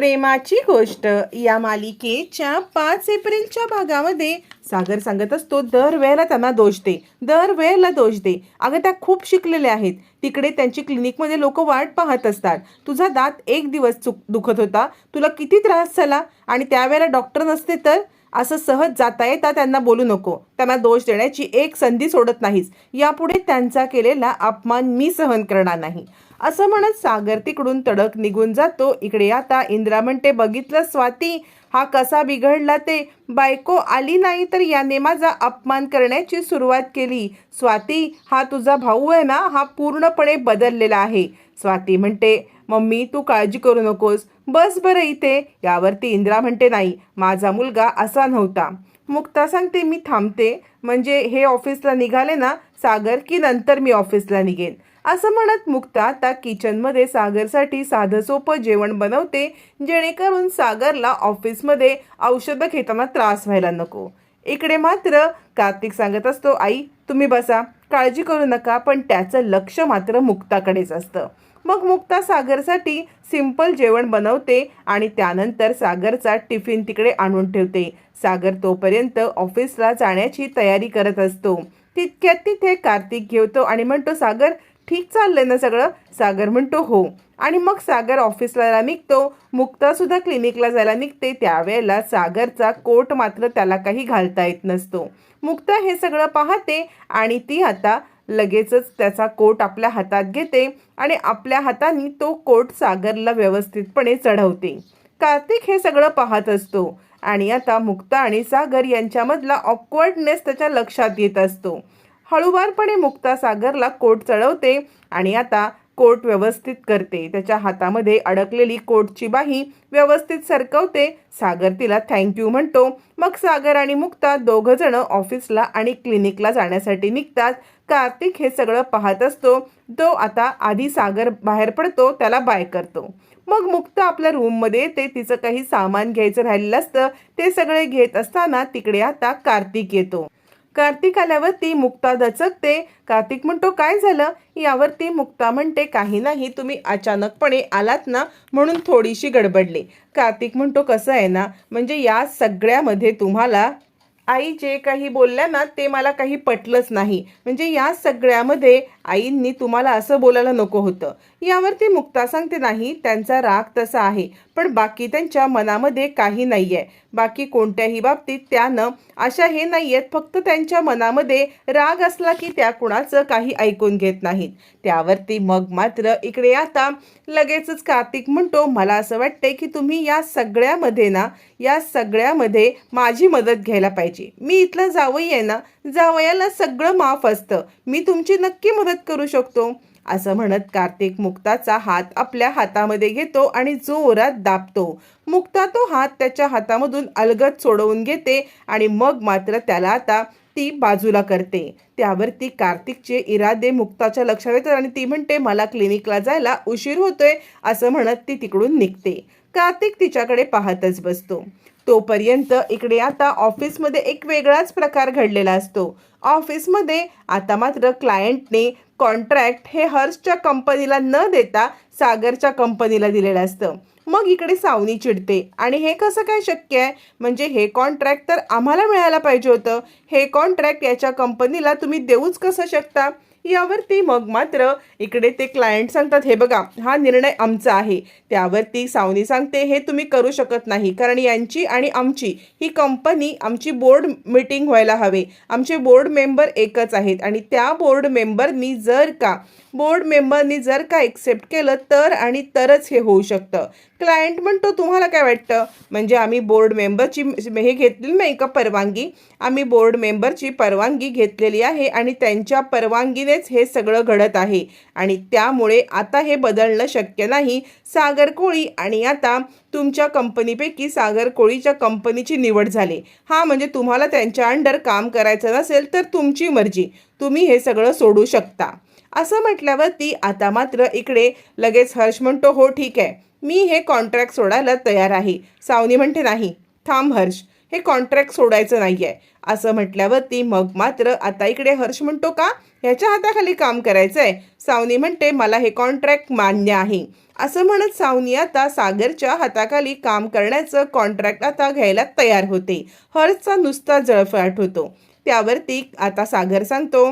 प्रेमाची गोष्ट. या मालिकेच्या पाच एप्रिलच्या भागामध्ये सागर सांगत असतो दरवेळेला त्यांना दोष दे दरवेळेला दोष दे. अगं त्या खूप शिकलेल्या आहेत. तिकडे त्यांची क्लिनिकमध्ये लोक वाट पाहत असतात. तुझा दात एक दिवस चुक दुखत होता. तुला किती त्रास झाला? आणि त्यावेळेला डॉक्टर नसते तर? असं सहज जाता येता त्यांना बोलू नको. त्यांना दोष देण्याची एक संधी सोडत नाहीस. यापुढे त्यांचा केलेला अपमान मी सहन करणार नाही. असं म्हणत सागर तिकडून तडक निघून जातो. इकडे आता इंद्रा म्हणते बघितलं स्वाती हा कसा बिघडला ते? बायको आली नाही तर याने माझा अपमान करण्याची सुरुवात केली. स्वाती हा तुझा भाऊ आहे ना हा पूर्णपणे बदललेला आहे. स्वाती म्हणते मम्मी तू काळजी करू नकोस. बस बरं इथे. यावरती इंद्रा म्हणते नाही माझा मुलगा असा नव्हता. मुक्ता सांगते मी थांबते. म्हणजे हे ऑफिसला निघाले ना सागर की नंतर मी ऑफिसला निघेन. असं म्हणत मुक्ता आता किचनमध्ये सागरसाठी साधं सोपं जेवण बनवते जेणेकरून सागरला ऑफिसमध्ये औषधं घेताना त्रास व्हायला नको. इकडे मात्र कार्तिक सांगत असतो आई तुम्ही बसा. काळजी करू नका पण त्याचं लक्ष मात्र मुक्ताकडेच असतं. मग मुक्ता सागरसाठी सिंपल जेवण बनवते आणि त्यानंतर सागरचा टिफिन तिकडे आणून ठेवते. सागर तोपर्यंत ऑफिसला जाण्याची तयारी करत असतो. तितक्यात तिथे कार्तिक घेवतो आणि म्हणतो सागर ठीक चाललंय ना सगळं? सागर म्हणतो हो. आणि मग सागर ऑफिसला निघतो. मुक्तासुद्धा क्लिनिकला जायला निघते. त्यावेळेला सागरचा कोट मात्र त्याला काही घालता येत नसतो. मुक्ता हे सगळं पाहते आणि ती आता लगेचच त्याचा कोट आपल्या हातात घेते आणि आपल्या हाताने तो कोट सागरला व्यवस्थितपणे चढवते. कार्तिक हे सगळं पाहत असतो आणि आता मुक्ता आणि सागर यांच्यामधला ऑकवर्डनेस त्याच्या लक्षात येत असतो. हळूवारपणे मुक्ता सागरला कोट चढवते आणि आता कोट व्यवस्थित करते. त्याच्या हातामध्ये अडकलेली कोटची बाही व्यवस्थित सरकवते. सागर तिला थँक्यू म्हणतो. मग सागर आणि मुक्ता दोघं जण ऑफिसला आणि क्लिनिकला जाण्यासाठी निघतात. कार्तिक हे सगळं पाहत असतो. तो आता आधी सागर बाहेर पडतो त्याला बाय करतो. मग मुक्ता आपल्या रूममध्ये येते. तिचं काही सामान घ्यायचं राहिलेलं असतं. ते सगळे घेत असताना तिकडे आता कार्तिक येतो. कार्तिक आल्यावरती मुक्ता दचकते. कार्तिक म्हणतो काय झालं? यावरती मुक्ता म्हणते काही नाही तुम्ही अचानकपणे आलात ना म्हणून थोडीशी गडबडली. कार्तिक म्हणतो कसं आहे ना म्हणजे या सगळ्यामध्ये तुम्हाला आई जे काही बोलल्या ना ते मला काही पटलंच नाही. म्हणजे या सगळ्यामध्ये आईंनी तुम्हाला असं बोलायला नको होतं. यावरती मुक्ता सांगते नाही त्यांचा राग तसा आहे पण बाकी त्यांच्या मनामध्ये काही नाही आहे बाकी कोणत्याही बाबतीत त्यानं अशा हे नाही आहेत फक्त त्यांच्या मनामध्ये राग असला की त्या कुणाचं काही ऐकून घेत नाहीत. त्यावरती मग मात्र इकडे आता लगेचच कार्तिक म्हणतो मला असं वाटतंय की तुम्ही या सगळ्यामध्ये ना या सगळ्यामध्ये माझी मदत घ्यायला पाहिजे. मी इथलं जावई आहे ना जावयाला सगळं माफ असतं. मी तुमची नक्की मदत करू शकतो. असं म्हणत कार्तिक मुक्ताचा हात आपल्या हातामध्ये घेतो आणि जोरात दाबतो. मुक्ता तो हात त्याच्या हातामधून अलगद सोडवून घेते आणि मग मात्र त्याला आता ती बाजूला करते. त्यावर ती कार्तिकचे इरादे मुक्ताच्या लक्षात येतात आणि ती म्हणते मला क्लिनिकला जायला उशीर होतोय असं म्हणत ती तिकडून निघते. कार्तिक तिच्याकडे पाहतच बसतो. तोपर्यंत इकडे आता ऑफिसमध्ये एक वेगळाच प्रकार घडलेला असतो. ऑफिसमध्ये आता मात्र क्लायंटने कॉन्ट्रॅक्ट हे हर्षच्या कंपनीला न देता सागरच्या कंपनीला दिलेलं असतं. मग इकडे सावनी चिडते. आणि हे कसं काय शक्य आहे? म्हणजे हे कॉन्ट्रॅक्ट तर आम्हाला मिळायला पाहिजे होतं. हे कॉन्ट्रॅक्ट याच्या कंपनीला तुम्ही देऊच कसं शकता? यावरती मग मात्र इकडे ते क्लायंट सांगतात हे बघा हा निर्णय आमचा आहे. त्यावरती सावनी सांगते हे तुम्ही करू शकत नाही कारण यांची आणि आमची ही कंपनी आमची बोर्ड मीटिंग व्हायला हवे. आमचे बोर्ड मेंबर एकच आहेत आणि त्या बोर्ड मेंबरनी जर का बोर्ड मेंबरनी जर का एक्सेप्ट केलं तर आणि तरच हे होऊ शकतं. क्लायंट म्हणतो तुम्हाला काय वाटतं? म्हणजे आम्ही बोर्ड मेंबरची हे घेतलेली नाही का परवानगी? आम्ही बोर्ड मेंबरची परवानगी घेतलेली आहे आणि त्यांच्या परवानगीनेच हे सगळं घडत आहे. आणि त्यामुळे आता हे बदलणं शक्य नाही. सागर कोळी आणि आता तुमच्या कंपनीपैकी सागर कोळीच्या कंपनीची निवड झाली. हा म्हणजे तुम्हाला त्यांच्या अंडर काम करायचं नसेल तर तुमची मर्जी. तुम्ही हे सगळं सोडू शकता. असं म्हटल्यावरती आता मात्र इकडे लगेच हर्ष म्हणतो हो ठीक आहे. मी हे कॉन्ट्रॅक्ट सोडायला तयार आहे. सावनी म्हणते नाही थांब हर्ष हे कॉन्ट्रॅक्ट सोडायचं नाही आहे असं म्हटल्यावरती मग मात्र आता इकडे हर्ष म्हणतो का? ह्याच्या हाताखाली काम करायचं आहे सावनी म्हणते मला हे कॉन्ट्रॅक्ट मान्य आहे. असं म्हणत सावनी आता सागरच्या हाताखाली काम करण्याचं कॉन्ट्रॅक्ट आता घ्यायला तयार होते. हर्षचा नुसता जळफळाट होतो. त्यावरती आता सागर सांगतो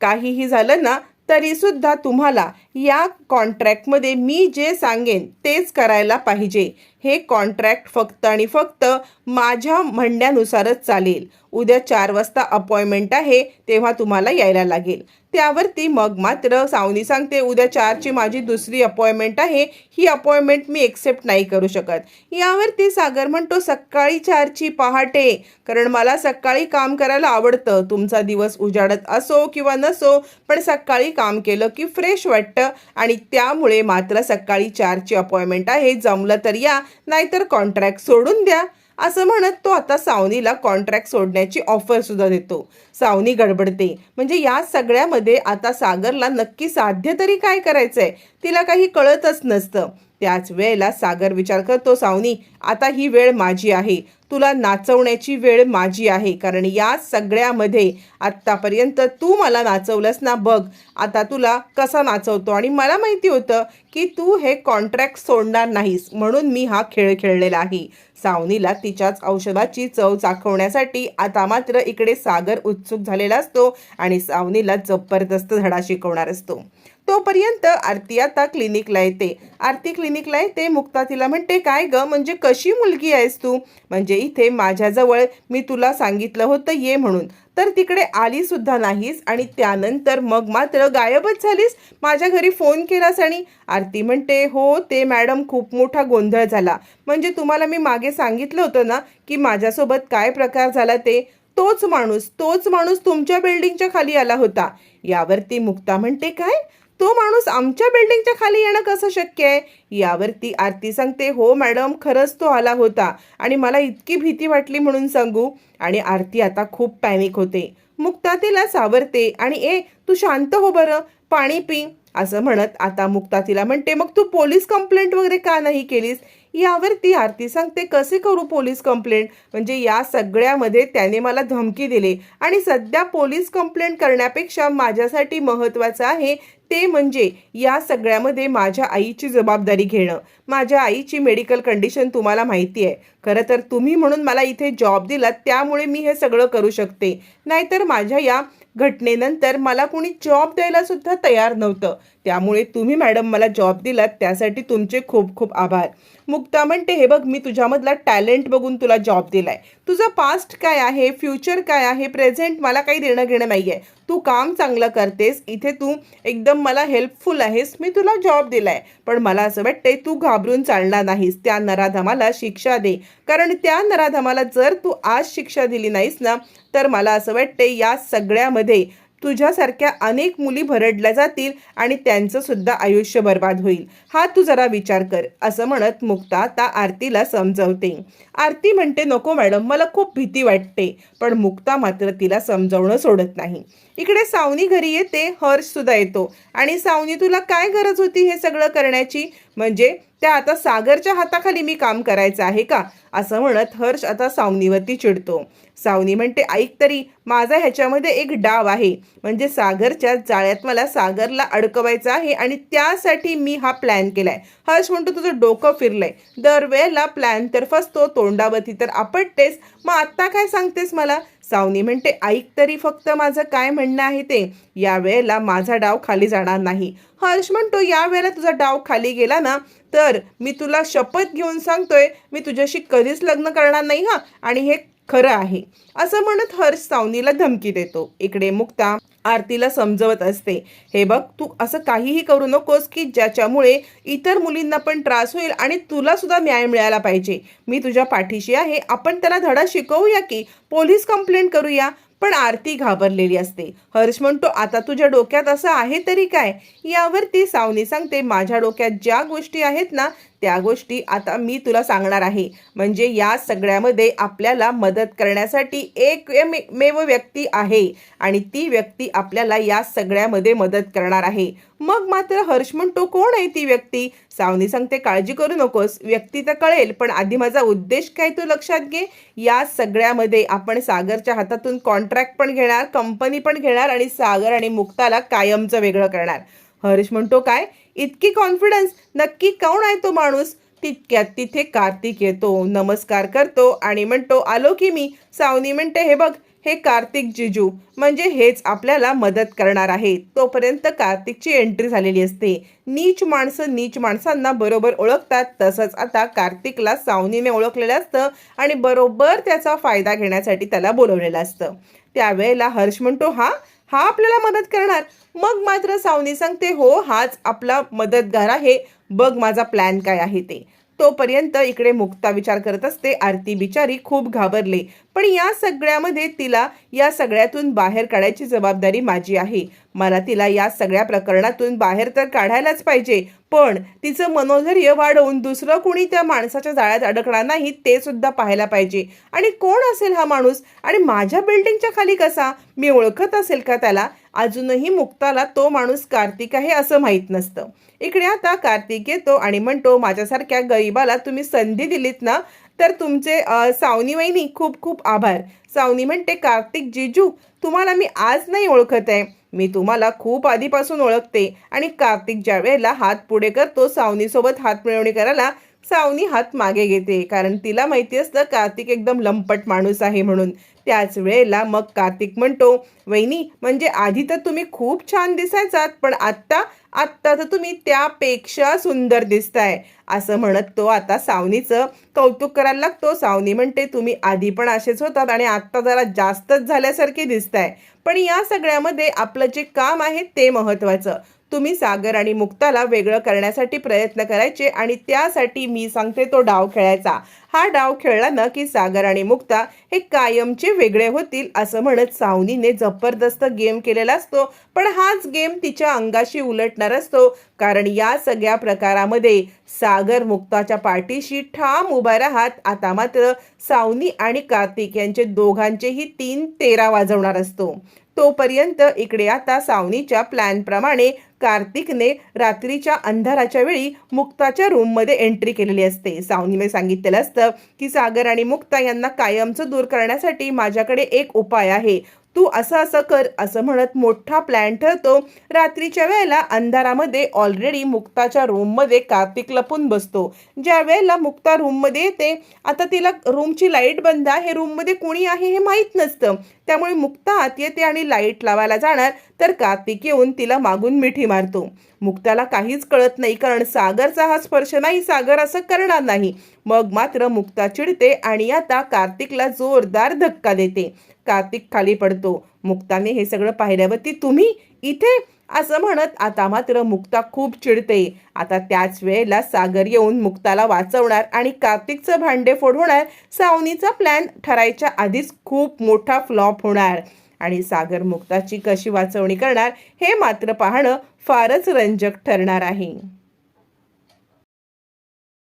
काहीही झालं ना तरीसुद्धा तुम्हाला या कॉन्ट्रॅक्टमध्ये मी जे सांगेन तेच करायला पाहिजे. हे कॉन्ट्रॅक्ट फक्त आणि फक्त माझ्या म्हणण्यानुसारच चालेल. उद्या चार वाजता अपॉइंटमेंट आहे तेव्हा तुम्हाला यायला लागेल. त्यावरती मग मात्र सावनी सांगते उद्या चारची माझी दुसरी अपॉइंटमेंट आहे ही अपॉइंटमेंट मी एक्सेप्ट नाही करू शकत. यावरती सागर म्हणतो सकाळी चारची पहाटे कारण मला सकाळी काम करायला आवडतं. तुमचा दिवस उजाडत असो किंवा नसो पण सकाळी काम केलं की फ्रेश वाटतं आणि त्यामुळे मात्र सकाळी चारची अपॉइंटमेंट आहे. जमलं तर या नाहीतर कॉन्ट्रॅक्ट सोडून द्या. असं म्हणत तो आता सावनीला कॉन्ट्रॅक्ट सोडण्याची ऑफर सुद्धा देतो. सावनी गडबडते. म्हणजे या सगळ्यामध्ये आता सागरला नक्की साध्य तरी काय करायचंय? तिला काही कळतच नसतं. त्याच वेळेला सागर विचार करतो सावनी आता ही वेळ माझी आहे. तुला नाचवण्याची वेळ माझी आहे. कारण या सगळ्यामध्ये आत्तापर्यंत तू मला नाचवलंस ना बघ. आता तुला कसा नाचवतो? आणि मला माहिती होतं की तू हे कॉन्ट्रॅक्ट सोडणार नाहीस. म्हणून मी हा खेळ खेळलेला आहे. सावनीला तिच्याच औषधाची चव चाखवण्यासाठी आता मात्र इकडे सागर उत्सुक झालेला असतो आणि सावनीला जबरदस्त धडा शिकवणार असतो. तोपर्यंत आरती आता क्लिनिकला येते. आरती क्लिनिकला येते मुक्ता तिला म्हणते काय ग म्हणजे कशी मुलगी आहेस तू? म्हणजे इथे माझ्याजवळ मी तुला सांगितलं होतं ये म्हणून. तर तिकडे आली सुद्धा नाहीस आणि त्यानंतर मग मात्र गायबच झालीस. माझ्या घरी फोन केलास आणि? आरती म्हणते हो ते मॅडम खूप मोठा गोंधळ झाला. म्हणजे तुम्हाला मी मागे सांगितलं होतं ना की माझ्यासोबत काय प्रकार झाला ते? तोच माणूस तोच माणूस तुमच्या बिल्डिंगच्या खाली आला होता. यावरती मुक्ता म्हणते काय? तो माणूस आमच्या बिल्डिंगच्या खाली येणं कसं शक्य आहे? यावरती आरती सांगते हो मॅडम खरंच तो आला होता आणि मला इतकी भीती वाटली म्हणून सांगू. आणि आरती आता खूप पॅनिक होते. मुक्ता तिला सावरते आणि ए तू शांत हो बरं पाणी पी. असं म्हणत आता मुक्ता तिला म्हणते मग तू पोलीस कंप्लेंट वगैरे का नाही केलीस? यावरती आरती सांगते कसे करू पोलीस कंप्लेंट म्हणजे या सगळ्यामध्ये त्याने मला धमकी दिली. आणि सध्या पोलीस कंप्लेंट करण्यापेक्षा माझ्यासाठी महत्त्वाचं आहे ते म्हणजे या सगळ्यामध्ये माझ्या आईची जबाबदारी घेणं. माझ्या आईची मेडिकल कंडिशन तुम्हाला माहिती आहे. खरं तर तुम्ही म्हणून मला इथे जॉब दिलात त्यामुळे मी हे सगळं करू शकते. नाहीतर माझ्या या घटनेनंतर मला कोणी जॉब द्यायला सुद्धा तयार नव्हतं. त्यामुळे तुम्ही मॅडम मला जॉब दिलात त्यासाठी तुमचे खूप खूप आभार. मुक्ता म्हणते हे बघ मी तुझ्यामधला टॅलेंट बघून तुला जॉब दिलाय. तुझं पास्ट काय आहे? फ्युचर काय आहे? प्रेझेंट मला काही देणं घेणं नाही आहे तू काम चांगलं करतेस इथे तू एकदम मला हेल्पफुल आहेस मी तुला जॉब दिलाय. पण मला असं वाटतंय तू घाबरून चालणार नाहीस. त्या नराधमाला शिक्षा दे. कारण त्या नराधमाला जर तू आज शिक्षा दिली नाहीस ना तर मला असं वाटतंय या सगळ्यामध्ये तुझ्यासारख्या अनेक मुली भरडल्या जातील आणि त्यांचं सुद्धा आयुष्य बर्बाद होईल. हा तू जरा विचार कर असं म्हणत मुक्ता त्या आरतीला समजवते. आरती म्हणते नको मॅडम मला खूप भीती वाटते. पण मुक्ता मात्र तिला समजवणं सोडत नाही. इकडे सावनी घरी येते हर्ष सुद्धा येतो. आणि सावनी तुला काय गरज होती हे सगळं करण्याची? म्हणजे त्या आता सागरच्या हाताखाली मी काम करायचं आहे का? असं म्हणत हर्ष आता सावनीवरती चिडतो. सावनी म्हणते ऐक तरी माझा ह्याच्यामध्ये एक डाव आहे. म्हणजे सागरच्या जाळ्यात मला सागरला अडकवायचं आहे आणि त्यासाठी मी हा प्लॅन केलाय. हर्ष म्हणतो तुझं डोकं फिरलंय. दरवेळेला प्लॅन तर फसतो तोंडावरती तर आपटतेस. मग आत्ता काय सांगतेस मला? सावनी म्हणते ऐक तरी फक्त माझं काय म्हणणं आहे ते. यावेळेला माझा डाव खाली जाणार नाही. हर्ष म्हणतो या वेळेला तुझा डाव खाली गेला ना तर मी तुला शपथ घेऊन सांगतोय मी तुझ्याशी कधीच लग्न करणार नाही हा. आणि हे खरं आहे. असं म्हणत हर्ष सावनीला धमकी देतो. इकडे मुक्ता आरतीला समजवत असते. हे बघ तू असं काहीही करू नकोस की ज्याच्यामुळे इतर मुलींना पण त्रास होईल आणि तुला सुद्धा न्याय मिळायला पाहिजे. मी तुझ्या पाठीशी आहे. आपण त्याला धडा शिकवूया की पोलीस कंप्लेंट करूया. पण आरती घाबरलेली असते. हर्ष म्हणतो आता तुझ्या डोक्यात असं आहे तरी काय? यावर ती सावनी सांगते माझ्या डोक्यात ज्या गोष्टी आहेत ना त्या गोष्टी आता मी तुला सांगणार आहे. म्हणजे या सगळ्यामध्ये आपल्याला मदत करण्यासाठी एक मेव व्यक्ती आहे आणि ती व्यक्ती आपल्याला या सगळ्यामध्ये मदत करणार आहे. मग मात्र हर्ष म्हणतो कोण आहे ती व्यक्ती? सावनी सांगते काळजी करू नकोस. व्यक्ती तर कळेल पण आधी माझा उद्देश काय तू लक्षात घे. या सगळ्यामध्ये आपण सागरच्या हातातून कॉन्ट्रॅक्ट पण घेणार कंपनी पण घेणार आणि सागर आणि मुक्ताला कायमचं वेगळं करणार. हर्ष म्हणतो काय? इतकी कॉन्फिडन्स नक्की कोण आहे तो माणूस? तितक्यात तिथे कार्तिक येतो नमस्कार करतो आणि म्हणतो आलो की मी. सावनी म्हणते हे बघ हे कार्तिक जिजू. म्हणजे हेच आपल्याला मदत करणार आहे. तोपर्यंत कार्तिकची एंट्री झालेली असते. नीच माणसं नीच माणसांना बरोबर ओळखतात. तसंच आता कार्तिकला सावनीने ओळखलेलं असतं आणि बरोबर त्याचा फायदा घेण्यासाठी त्याला बोलवलेलं असतं. त्यावेळेला हर्ष म्हणतो हा? हा आपल्याला मदत करणार. मग मात्र सावनी सांगते हो हाच आपला मदतगार आहे. बघ माझा प्लॅन काय आहे ते. तोपर्यंत इकडे मुक्ता विचार करत असते. आरती बिचारी खूप घाबरले. पण या सगळ्यामध्ये तिला या सगळ्यातून बाहेर काढायची जबाबदारी माझी आहे. मला तिला या सगळ्या प्रकरणातून बाहेर तर काढायलाच पाहिजे पण तिचं मनोधैर्य वाढवून दुसरं कोणी त्या माणसाच्या जाळ्यात अडकणार नाही ते सुद्धा पाहायला पाहिजे. आणि कोण असेल हा माणूस? आणि माझ्या बिल्डिंगच्या खाली कसा? मी ओळखत असेल का त्याला? अजूनही मुक्ताला तो माणूस कार्तिक आहे असं माहीत नसतं. इकडे आता कार्तिक येतो आणि म्हणतो माझ्यासारख्या गरीबाला तुम्ही संधी दिलीत ना तर तुमचे सावनी वहिनी खूप खूप आभार. सावनी म्हणते कार्तिक जिजू तुम्हाला मी आज नाही ओळखत आहे. मी तुम्हाला खूप आधीपासून ओळखते आणि कार्तिक ज्या वेळेला हात पुढे करतो सावनीसोबत हात मिळवणी करायला सावनी हात मागे घेते. कारण तिला माहिती असतं कार्तिक एकदम लंपट माणूस आहे म्हणून. त्याच वेळेला मग कार्तिक म्हणतो वहिनी म्हणजे आधी तर तुम्ही खूप छान दिसायचात पण आत्ता आत्ता तर तुम्ही त्यापेक्षा सुंदर दिसताय. असं म्हणत तो आता सावनीचं कौतुक करायला लागतो. सावनी म्हणते तुम्ही आधी पण असेच होतात आणि आत्ता जरा जास्तच झाल्यासारखे दिसताय. पण या सगळ्यामध्ये आपलं जे काम आहे ते महत्त्वाचं. तुम्ही सागर आणि मुक्ताला वेगळं करण्यासाठी प्रयत्न करायचे आणि त्यासाठी मी सांगते तो डाव खेळायचा. हा डाव खेळला ना की सागर आणि मुक्ता हे कायमचे वेगळे होतील असं म्हणत सावनीने जबरदस्त गेम केलेला असतो. पण हाच गेम तिच्या अंगाशी उलटणार असतो. कारण या सगळ्या प्रकारामध्ये सागर मुक्ताच्या पाठीशी ठाम उभा राहत आता मात्र सावनी आणि कार्तिक यांचे दोघांचेही तीन तेरा वाजवणार असतो. तोपर्यंत इकडे आता सावनीच्या प्लॅनप्रमाणे कार्तिकने रात्रीच्या अंधाराच्या वेळी मुक्ताच्या रूममध्ये एंट्री केलेली असते. सावनीने सांगितलेलं असतं की सागर आणि मुक्ता यांना कायमचं दूर करण्यासाठी माझ्याकडे एक उपाय आहे. तू असं असं कर असं म्हणत मोठा प्लॅन ठरतो. रात्रीच्या वेळेला अंधारामध्ये ऑलरेडी मुक्ताच्या रूममध्ये कार्तिक लपून बसतो. ज्या वेळेला मुक्ता रूममध्ये येते आता तिला रूमची लाइट बंद आहे रूममध्ये कोणी आहे हे माहीत नसतं. त्यामुळे मुक्ता आत येते आणि लाइट लावायला जाणार तर कार्तिक येऊन तिला मागून मिठी मारतो. मुक्ताला काहीच कळत नाही कारण सागरचा हा स्पर्श नाही सागर असं करणार नाही. मग मात्र मुक्ता चिडते आणि आता कार्तिकला जोरदार धक्का देते. कार्तिक खाली पडतो. मुक्ताने हे सगळं पाहिल्यावरती तुम्ही इथे? असं म्हणत आता मात्र मुक्ता खूप चिडते. आता त्याच वेळेला सागर येऊन मुक्ताला वाचवणार आणि कार्तिकचं भांडे फोड होणार सावनीचा प्लॅन ठरायच्या आधीच खूप मोठा फ्लॉप होणार. आणि सागर मुक्ताची कशी वाचवणी करणार हे मात्र पाहणं फारच रंजक ठरणार आहे.